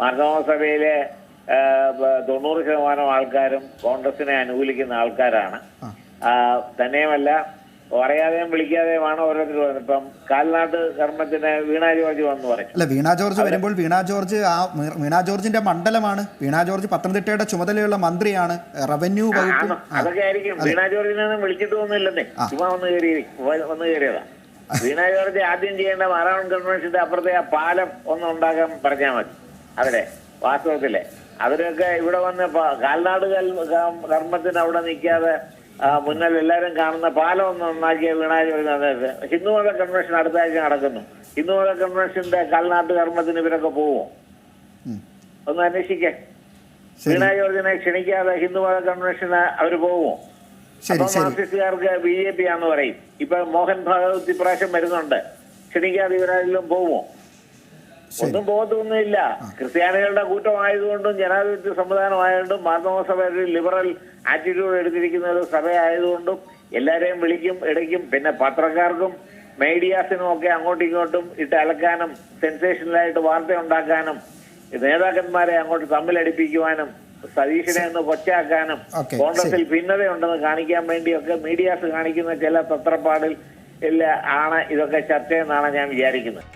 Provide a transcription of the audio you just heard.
മാർഗമ സഭയിലെ തൊണ്ണൂറ് ശതമാനം ആൾക്കാരും കോൺഗ്രസിനെ അനുകൂലിക്കുന്ന ആൾക്കാരാണ്. തന്നെയുമല്ല പറയാതെയും വിളിക്കാതെയുമാണ് ഓരോരുത്തർ വന്നത്. ഇപ്പം കാൽനാട്ട് കർമ്മത്തിന് വീണ ജോർജ് വന്നു പറയും. അല്ല വീണാ ജോർജ് വരുമ്പോൾ വീണാ ജോർജ് ആ വീണാ ജോർജിന്റെ മണ്ഡലമാണ്. വീണാ ജോർജ് പത്തനംതിട്ടയുടെ ചുമതലയുള്ള മന്ത്രിയാണ് റവന്യൂ വകുപ്പ്. അതൊക്കെ ആയിരിക്കും. വീണ ജോർജിനൊന്നും വിളിച്ചിട്ട് ഒന്നുമില്ലെന്നേ. ചുമ്മാ വന്ന് കയറി വന്ന് കയറിയതാ. വീണാ ജോർജ് ആദ്യം ചെയ്യേണ്ട മാറാവൺ കൺവെൻഷന്റെ അപ്പുറത്തെ ആ പാലം ഒന്ന് ഉണ്ടാക്കാൻ പറഞ്ഞാൽ മതി. അവിടെ വാസ്തവത്തിലെ. അവരൊക്കെ ഇവിടെ വന്ന് കാൽനാട് കൽ- കർമ്മത്തിന് അവിടെ നിൽക്കാതെ മുന്നിൽ എല്ലാവരും കാണുന്ന പാലം ഒന്ന് നന്നാക്കിയ വീണ ജോർജ് അതായത് ഹിന്ദുമത കൺവെൻഷൻ അടുത്ത ആഴ്ച നടക്കുന്നു. ഹിന്ദുമത കൺവെൻഷന്റെ കാൽനാട്ട് കർമ്മത്തിന് ഇവരൊക്കെ പോവുമോ ഒന്ന് അന്വേഷിക്കേ. വീണ ക്ഷണിക്കാതെ ഹിന്ദുമത കൺവെൻഷന് അവർ പോവുമോ അപ്പൊ മാർക്സിസ്റ്റുകാർക്ക് ബി ജെ പി ആന്ന് പറയും. ഇപ്പൊ മോഹൻ ഭാഗവത് ഇപ്രാവശ്യം വരുന്നുണ്ട്. ക്ഷണിക്കാതെ ഇവരാരെങ്കിലും പോവുമോ ഒന്നും പോകത്തൊന്നുമില്ല. ക്രിസ്ത്യാനികളുടെ കൂട്ടമായതുകൊണ്ടും ജനാധിപത്യ സംവിധാനമായതുകൊണ്ടും മാധ്യമസഭ ഒരു ലിബറൽ ആറ്റിറ്റ്യൂഡ് എടുത്തിരിക്കുന്ന ഒരു സഭയായതുകൊണ്ടും എല്ലാരെയും വിളിക്കും എടുക്കും പിന്നെ പത്രക്കാർക്കും മീഡിയാസിനും ഒക്കെ അങ്ങോട്ടും ഇങ്ങോട്ടും ഇട്ട് അലക്കാനും സെൻസേഷനലായിട്ട് വാർത്ത ഉണ്ടാക്കാനും നേതാക്കന്മാരെ അങ്ങോട്ട് തമ്മിലടിപ്പിക്കുവാനും സതീഷിനെ ഒന്ന് കൊച്ചാക്കാനും കോൺഗ്രസിൽ ഭിന്നതയുണ്ടെന്ന് കാണിക്കാൻ വേണ്ടിയൊക്കെ മീഡിയാസ് കാണിക്കുന്ന ചില തത്രപ്പാടിൽ ആണ് ഇതൊക്കെ ചർച്ചയെന്നാണ് ഞാൻ വിചാരിക്കുന്നത്.